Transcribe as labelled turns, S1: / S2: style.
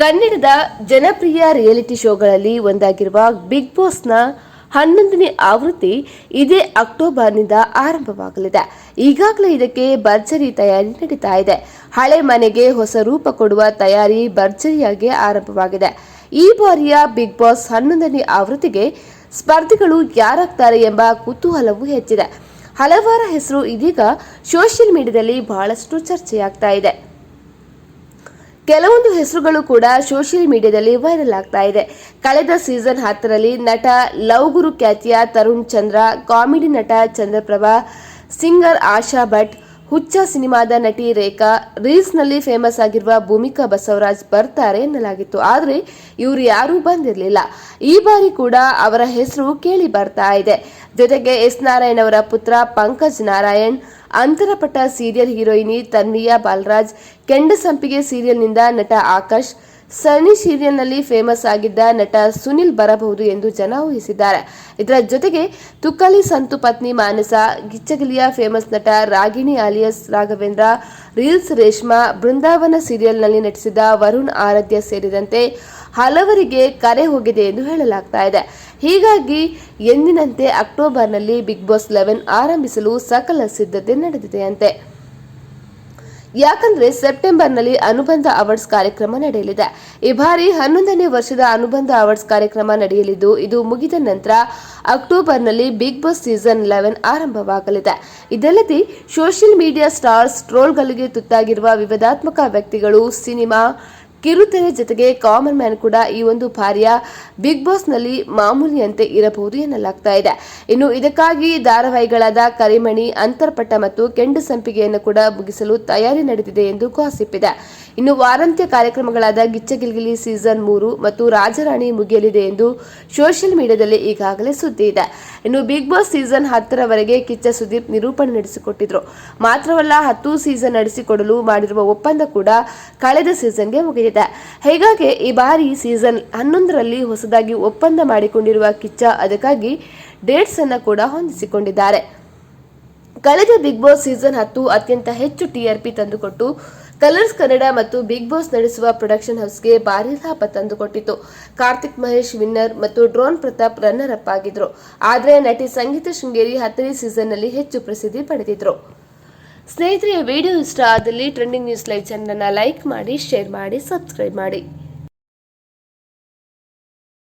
S1: ಕನ್ನಡದ ಜನಪ್ರಿಯ ರಿಯಾಲಿಟಿ ಶೋಗಳಲ್ಲಿ ಒಂದಾಗಿರುವ ಬಿಗ್ ಬಾಸ್ನ ಹನ್ನೊಂದನೇ ಆವೃತ್ತಿ ಇದೇ ಅಕ್ಟೋಬರ್ನಿಂದ ಆರಂಭವಾಗಲಿದೆ. ಈಗಾಗಲೇ ಇದಕ್ಕೆ ಭರ್ಜರಿ ತಯಾರಿ ನಡೀತಾ ಇದೆ. ಹಳೆ ಮನೆಗೆ ಹೊಸ ರೂಪ ಕೊಡುವ ತಯಾರಿ ಭರ್ಜರಿಯಾಗಿ ಆರಂಭವಾಗಿದೆ. ಈ ಬಾರಿಯ ಬಿಗ್ ಬಾಸ್ ಹನ್ನೊಂದನೇ ಆವೃತ್ತಿಗೆ ಸ್ಪರ್ಧಿಗಳು ಯಾರಾಗ್ತಾರೆ ಎಂಬ ಕುತೂಹಲವು ಹೆಚ್ಚಿದೆ. ಹಲವಾರ ಹೆಸರು ಇದೀಗ ಸೋಷಿಯಲ್ ಮೀಡಿಯಾದಲ್ಲಿ ಬಹಳಷ್ಟು ಚರ್ಚೆಯಾಗ್ತಾ ಇದೆ. ಕೆಲವೊಂದು ಹೆಸರುಗಳು ಕೂಡ ಸೋಷಿಯಲ್ ಮೀಡಿಯಾದಲ್ಲಿ ವೈರಲ್ ಆಗ್ತಾ ಇದೆ. ಕಳೆದ ಸೀಸನ್ ಹತ್ತರಲ್ಲಿ ನಟ ಲವ್ ಗುರು ಖ್ಯಾತಿಯ ತರುಣ್ ಚಂದ್ರ, ಕಾಮಿಡಿ ನಟ ಚಂದ್ರಪ್ರಭಾ ಸಿಂಗರ್ ಆಶಾ ಭಟ್, ಹುಚ್ಚ ಸಿನಿಮಾದ ನಟಿ ರೇಖಾ ರೀಲ್ಸ್ನಲ್ಲಿ ಫೇಮಸ್ ಆಗಿರುವ ಭೂಮಿಕಾ ಬಸವರಾಜ್ ಬರ್ತಾರೆ ಎನ್ನಲಾಗಿತ್ತು. ಆದರೆ ಇವರು ಯಾರೂ ಬಂದಿರಲಿಲ್ಲ. ಈ ಬಾರಿ ಕೂಡ ಅವರ ಹೆಸರು ಕೇಳಿ ಬರ್ತಾ ಇದೆ. ಜೊತೆಗೆ ಎಸ್ ನಾರಾಯಣ್ ಅವರ ಪುತ್ರ ಪಂಕಜ್ ನಾರಾಯಣ್ ಅಂತರಪಟ್ಟ ಸೀರಿಯಲ್ ಹೀರೋಯಿನಿ ತನ್ವಿಯಾ ಬಾಲರಾಜ್ ಕೆಂಡ ಸಂಪಿಗೆ ಸೀರಿಯಲ್ನಿಂದ ನಟ ಆಕಾಶ್ ಸನಿ ಸೀರಿಯಲ್ನಲ್ಲಿ ಫೇಮಸ್ ಆಗಿದ್ದ ನಟ ಸುನಿಲ್ ಬರಬಹುದು ಎಂದು ಜನ ಊಹಿಸಿದ್ದಾರೆ. ಇದರ ಜೊತೆಗೆ ತುಕ್ಕಲಿ ಸಂತು ಪತ್ನಿ ಮಾನಸ, ಗಿಚ್ಚಗಿಲಿಯ ಫೇಮಸ್ ನಟ ರಾಗಿಣಿ ಆಲಿಯಸ್ ರಾಘವೇಂದ್ರ, ರೀಲ್ಸ್ ರೇಷ್ಮಾ, ಬೃಂದಾವನ ಸೀರಿಯಲ್ನಲ್ಲಿ ನಟಿಸಿದ ವರುಣ್ ಆರಾಧ್ಯ ಸೇರಿದಂತೆ ಹಲವರಿಗೆ ಕರೆ ಹೋಗಿದೆ ಎಂದು ಹೇಳಲಾಗ್ತಾ ಇದೆ. ಹೀಗಾಗಿ ಎಂದಿನಂತೆ ಅಕ್ಟೋಬರ್ನಲ್ಲಿ ಬಿಗ್ ಬಾಸ್ ಲೆವೆನ್ ಆರಂಭಿಸಲು ಸಕಲ ಸಿದ್ಧತೆ ನಡೆದಿದೆಯಂತೆ. ಯಾಕಂದ್ರೆ ಸೆಪ್ಟೆಂಬರ್ನಲ್ಲಿ ಅನುಬಂಧ ಅವಾರ್ಡ್ಸ್ ಕಾರ್ಯಕ್ರಮ ನಡೆಯಲಿದೆ. ಈ ಬಾರಿ ಹನ್ನೊಂದನೇ ವರ್ಷದ ಅನುಬಂಧ ಅವಾರ್ಡ್ಸ್ ಕಾರ್ಯಕ್ರಮ ನಡೆಯಲಿದ್ದು, ಇದು ಮುಗಿದ ನಂತರ ಅಕ್ಟೋಬರ್ನಲ್ಲಿ ಬಿಗ್ ಬಾಸ್ ಸೀಸನ್ ಲೆವೆನ್ ಆರಂಭವಾಗಲಿದೆ. ಇದಲ್ಲದೆ ಸೋಷಿಯಲ್ ಮೀಡಿಯಾ ಸ್ಟಾರ್ಸ್ ಟ್ರೋಲ್ಗಳಿಗೆ ತುತ್ತಾಗಿರುವ ವಿವಾದಾತ್ಮಕ ವ್ಯಕ್ತಿಗಳು ಸಿನಿಮಾ ಕಿರುತೆರೆ ಜೊತೆಗೆ ಕಾಮನ್ ಮ್ಯಾನ್ ಕೂಡ ಈ ಒಂದು ಭಾರ್ಯ ಬಿಗ್ ಬಾಸ್ನಲ್ಲಿ ಮಾಮೂಲಿಯಂತೆ ಇರಬಹುದು ಎನ್ನಲಾಗ್ತಾ ಇದೆ. ಇನ್ನು ಇದಕ್ಕಾಗಿ ಧಾರಾವಾಹಿಗಳಾದ ಕರಿಮಣಿ ಅಂತರ್ಪಟ್ಟ ಮತ್ತು ಕೆಂಡು ಸಂಪಿಗೆಯನ್ನು ಕೂಡ ಮುಗಿಸಲು ತಯಾರಿ ನಡೆದಿದೆ ಎಂದು ಗಾಸಿಪ್ ಇದೆ ಇನ್ನು ವಾರಾಂತ್ಯ ಕಾರ್ಯಕ್ರಮಗಳಾದ ಗಿಚ್ಚಗಿಲ್ಗಿಲಿ ಸೀಸನ್ ಮೂರು ಮತ್ತು ರಾಜರಾಣಿ ಮುಗಿಯಲಿದೆ ಎಂದು ಸೋಷಿಯಲ್ ಮೀಡಿಯಾದಲ್ಲಿ ಈಗಾಗಲೇ ಸುದ್ದಿ ಇದೆ. ಇನ್ನು ಬಿಗ್ ಬಾಸ್ ಸೀಸನ್ ಹತ್ತರವರೆಗೆ ಕಿಚ್ಚ ಸುದೀಪ್ ನಿರೂಪಣೆ ನಡೆಸಿಕೊಟ್ಟಿದ್ರು. ಮಾತ್ರವಲ್ಲ ಹತ್ತು ಸೀಸನ್ ನಡೆಸಿಕೊಡಲು ಮಾಡಿರುವ ಒಪ್ಪಂದ ಕೂಡ ಕಳೆದ ಸೀಸನ್ಗೆ ಮುಗಿದಿದೆ ಹೀಗಾಗಿ ಈ ಬಾರಿ ಸೀಸನ್ ಹನ್ನೊಂದರಲ್ಲಿ ಹೊಸದಾಗಿ ಒಪ್ಪಂದ ಮಾಡಿಕೊಂಡಿರುವ ಕಿಚ್ಚ ಅದಕ್ಕಾಗಿ ಡೇಟ್ಸ್ ಅನ್ನು ಕೂಡ ಹೊಂದಿಸಿಕೊಂಡಿದ್ದಾರೆ. ಕಳೆದ ಬಿಗ್ ಬಾಸ್ ಸೀಸನ್ ಹತ್ತು ಅತ್ಯಂತ ಹೆಚ್ಚು ಟಿಆರ್ಪಿ ತಂದುಕೊಟ್ಟು ಕಲರ್ಸ್ ಕನ್ನಡ ಮತ್ತು ಬಿಗ್ ಬಾಸ್ ನಡೆಸುವ ಪ್ರೊಡಕ್ಷನ್ ಹೌಸ್ಗೆ ಭಾರಿ ಲಾಭ ತಂದುಕೊಟ್ಟಿತ್ತು ಕಾರ್ತಿಕ್ ಮಹೇಶ್ ವಿನ್ನರ್ ಮತ್ತು ಡ್ರೋನ್ ಪ್ರತಾಪ್ ರನ್ನರ್ ಅಪ್ ಆಗಿದ್ರು. ಆದರೆ ನಟಿ ಸಂಗೀತ ಶೃಂಗೇರಿ ಹತ್ತನೇ ಸೀಸನ್ನಲ್ಲಿ ಹೆಚ್ಚು ಪ್ರಸಿದ್ಧಿ ಪಡೆದಿದ್ರು. ಸ್ನೇಹಿತರೆ ವಿಡಿಯೋ ಇಷ್ಟ ಆದಲ್ಲಿ ಟ್ರೆಂಡಿಂಗ್ ನ್ಯೂಸ್ ಲೈವ್ ಚಾನಲ್ನ ಲೈಕ್ ಮಾಡಿ ಶೇರ್ ಮಾಡಿ ಸಬ್ಸ್ಕ್ರೈಬ್ ಮಾಡಿ.